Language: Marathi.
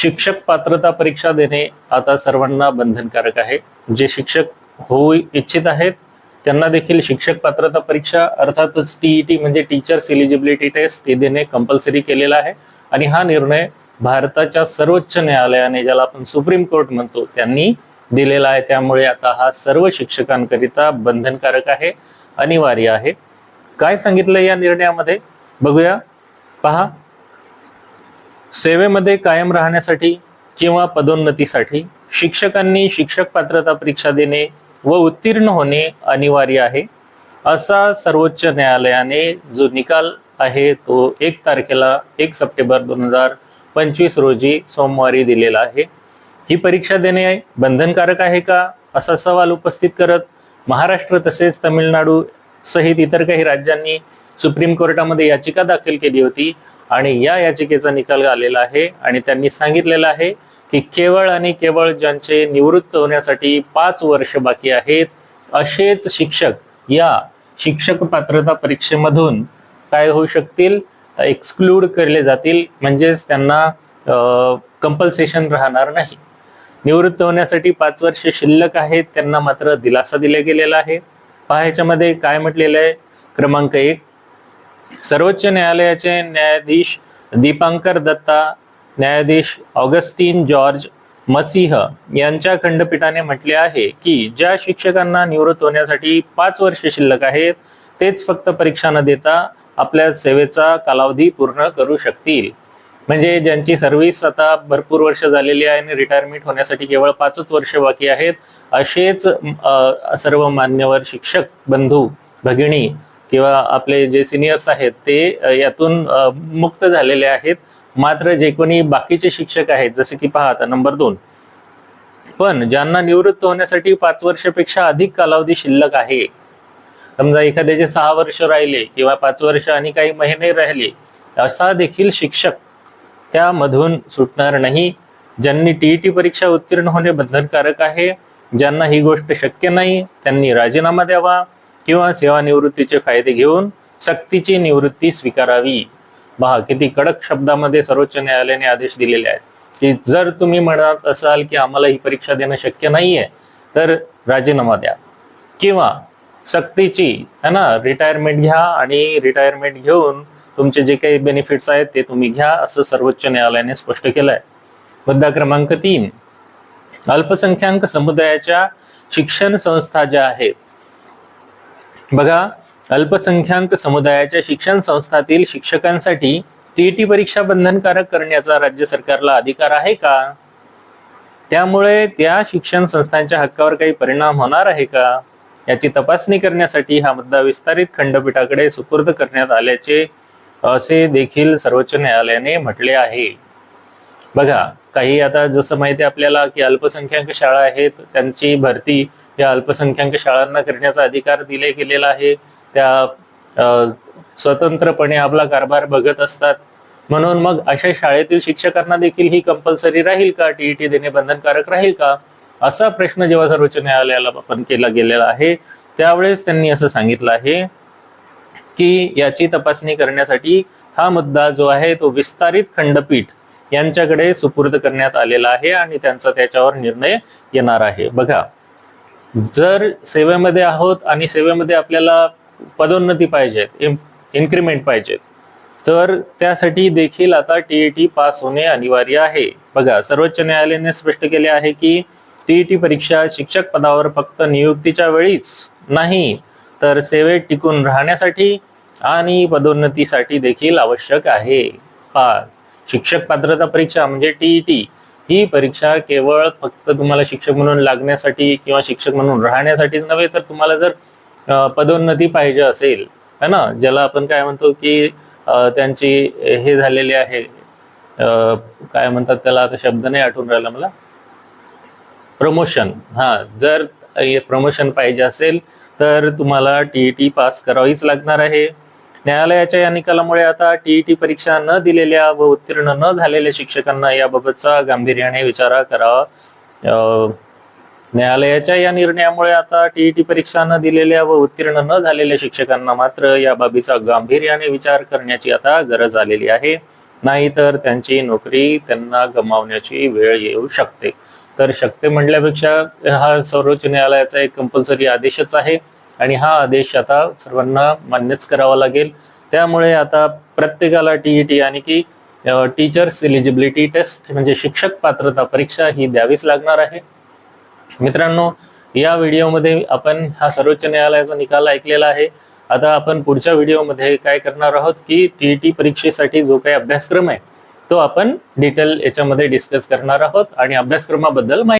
शिक्षक पात्रता परीक्षा देणे आता सर्वांना बंधनकारक आहे. जे शिक्षक होऊ इच्छित आहेत त्यांना देखील शिक्षक पात्रता परीक्षा अर्थातच टीईटी म्हणजे टीचर्स एलिजिबिलिटी टेस्ट हे देणे कंपल्सरी केलेला आहे. आणि हा निर्णय भारताच्या सर्वोच्च न्यायालयाने ज्याला आपण सुप्रीम कोर्ट म्हणतो त्यांनी दिलेला आहे. त्यामुळे आता हा सर्व शिक्षकांकरिता बंधनकारक आहे अनिवार्य आहे. काय सांगितलं या निर्णयामध्ये? बघूया. पहा. सेवेमध्ये कायम राहण्यासाठी किंवा पदोन्नतीसाठी शिक्षकांनी शिक्षक पात्रता परीक्षा देणे व उत्तीर्ण होणे अनिवार्य आहे. असा सर्वोच्च न्यायालयाने जो निकाल आहे तो एक तारखेला एक सप्टेंबर दोन हजार पंचवीस रोजी सोमवारी दिलेला आहे. ही परीक्षा देणे बंधनकारक आहे का? असा सवाल उपस्थित करत महाराष्ट्र तसेच तमिळनाडू सहित इतर काही राज्यांनी सुप्रीम कोर्टामध्ये याचिका दाखल केली होती. आणि या याचिकेचा निकाल आलेला आहे आणि त्यांनी सांगितलेलं आहे की केवळ आणि केवळ ज्यांचे निवृत्त होण्यासाठी पाच वर्ष बाकी आहेत असेच शिक्षक या शिक्षक पात्रता परीक्षेमधून काय होऊ शकतील? एक्सक्लूड केले जातील. म्हणजेच त्यांना कंपल्सेशन राहणार नाही. निवृत्त होण्यासाठी पाच वर्ष शिल्लक आहेत त्यांना मात्र दिलासा दिला गेलेला आहे. पहा ह्याच्यामध्ये काय म्हटलेलं आहे? क्रमांक एक सर्वोच्च न्यायालयाचे न्यायाधीश दीपांकर दत्ता न्यायाधीश ऑगस्टीन जॉर्ज मसीह यांच्या खंडपीठाने म्हटले आहे की ज्या शिक्षकांना निवृत्त होण्यासाठी पाच वर्ष शिल्लक आहेत तेच फक्त परीक्षा न देता आपल्या सेवेचा कालावधी पूर्ण करू शकतील. म्हणजे ज्यांची सर्व्हिस आता भरपूर वर्ष झालेली आहे आणि रिटायरमेंट होण्यासाठी केवळ पाचच वर्ष बाकी आहेत असेच सर्व मान्यवर शिक्षक बंधू भगिनी किंवा आपले जे सिनियर्स आहेत ते यातून मुक्त झालेले आहेत. मात्र जे कोणी बाकीचे शिक्षक आहेत जसे की पहा आता नंबर दोन. पण ज्यांना निवृत्त होण्यासाठी पाच वर्षापेक्षा अधिक कालावधी शिल्लक आहे. समजा एखाद्याचे सहा वर्ष राहिले किंवा पाच वर्ष आणि काही महिने राहिले असा देखील शिक्षक त्यामधून सुटणार नाही. ज्यांनी टीईटी परीक्षा उत्तीर्ण होणे बंधनकारक आहे ज्यांना ही गोष्ट शक्य नाही त्यांनी राजीनामा द्यावा. किंवा सेवानिवृत्तीचे फायदे घेऊन सक्तीची निवृत्ती स्वीकारावी. पहा किती कडक शब्दामध्ये सर्वोच्च न्यायालयाने आदेश दिलेले आहेत. की जर तुम्ही म्हणत असाल की आम्हाला ही परीक्षा देणं शक्य नाही आहे तर राजीनामा द्या. किंवा सक्तीची है ना रिटायरमेंट घ्या आणि रिटायरमेंट घेऊन तुमचे जे काही बेनिफिट्स आहेत ते तुम्ही घ्या असं सर्वोच्च न्यायालयाने स्पष्ट केलं आहे मुद्दा क्रमांक तीन. अल्पसंख्याक समुदायाच्या शिक्षण संस्था ज्या आहेत बघा अल्पसंख्याक समुदायाच्या शिक्षण संस्थातील शिक्षकांसाठी टीईटी परीक्षा बंधनकारक करण्याचा राज्य सरकारला अधिकार आहे का? त्यामुळे त्या शिक्षण संस्थांच्या हक्कावर काही परिणाम होणार आहे का? याची तपासणी करण्यासाठी हा मुद्दा विस्तारित खंडपीठाकडे सुपूर्द करण्यात आल्याचे असे देखील सर्वोच्च न्यायालयाने म्हटले आहे. बघा काही आता जसं माहिती आहे आपल्याला की अल्पसंख्याक शाळा आहेत त्यांची भरती या अल्पसंख्याक शाळांना करण्याचा अधिकार दिले गेलेला आहे. त्या स्वतंत्रपणे आपला कारभार बघत असतात. म्हणून मग अशा शाळेतील शिक्षकांना देखील ही कंपल्सरी राहील का? टीईटी देणे बंधनकारक राहील का? असा प्रश्न जेव्हा सर्वोच्च न्यायालयाला आपण केला गेलेला आहे त्यावेळेस त्यांनी असं सांगितलं आहे की याची तपासणी करण्यासाठी हा मुद्दा जो आहे तो विस्तारित खंडपीठ यांच्याकडे सुपूर्द करण्यात आलेला आहे आणि त्यांचा त्याच्यावर निर्णय येणार आहे. बघा जर सेवेमध्ये आहोत आणि सेवेमध्ये आपल्याला पदोन्नती पाहिजेत इन्क्रीमेंट पाहिजेत तर त्यासाठी देखील आता टीईटी पास होणे अनिवार्य आहे. बघा सर्वोच्च न्यायालयाने स्पष्ट केले आहे की टीईटी परीक्षा शिक्षक पदावर फक्त नियुक्तीच्या वेळीच नाही तर सेवेत टिकून राहण्यासाठी आणि पदोन्नतीसाठी देखील आवश्यक आहे. पा शिक्षक पात्रता परीक्षा म्हणजे टीईटी ही परीक्षा केवळ फक्त तुम्हाला शिक्षक म्हणून लागण्यासाठी किंवा शिक्षक म्हणून राहण्यासाठीच नव्हे तर तुम्हाला जर पदोन्नती पाहिजे असेल है ना? ज्याला आपण काय म्हणतो की त्यांची हे झालेली आहे काय म्हणतात त्याला आता शब्द नाही आठवून राहिला मला. प्रमोशन हा जर प्रमोशन पाहिजे असेल तर तुम्हाला टी ई टी पास करावीच लागणार आहे. न्यायालयाच्या या निकालामुळे आता टीईटी परीक्षा न दिलेल्या व उत्तीर्ण न झालेल्या शिक्षकांना याबाबतचा गांभीर्याने विचार करावा. न्यायालयाच्या या निर्णयामुळे आता टीईटी परीक्षा न दिलेल्या व उत्तीर्ण न झालेल्या शिक्षकांना मात्र या बाबीचा गांभीर्याने विचार करण्याची आता गरज आलेली आहे. नाहीतर त्यांची नोकरी त्यांना गमावण्याची वेळ येऊ शकते. तर शकते म्हटल्यापेक्षा हा सर्वोच्च न्यायालयाचा एक कंपल्सरी आदेशच आहे. आणि हा आदेश आता सर्वांना मान्यच करावा लागेल. त्यामुळे आता प्रत्येकाला टी ई टी आणि की टीचर्स एलिजिबिलिटी टेस्ट म्हणजे शिक्षक पात्रता परीक्षा ही द्यावीच लागणार आहे. मित्रांनो या व्हिडिओमध्ये आपण हा सर्वोच्च न्यायालयाचा निकाल ऐकलेला आहे. आता आपण पुढच्या व्हिडिओमध्ये काय करणार आहोत की टी टी परीक्षेसाठी जो काही अभ्यासक्रम आहे तो आपण डिटेल याच्यामध्ये डिस्कस करणार आहोत आणि अभ्यासक्रमाबद्दल माहिती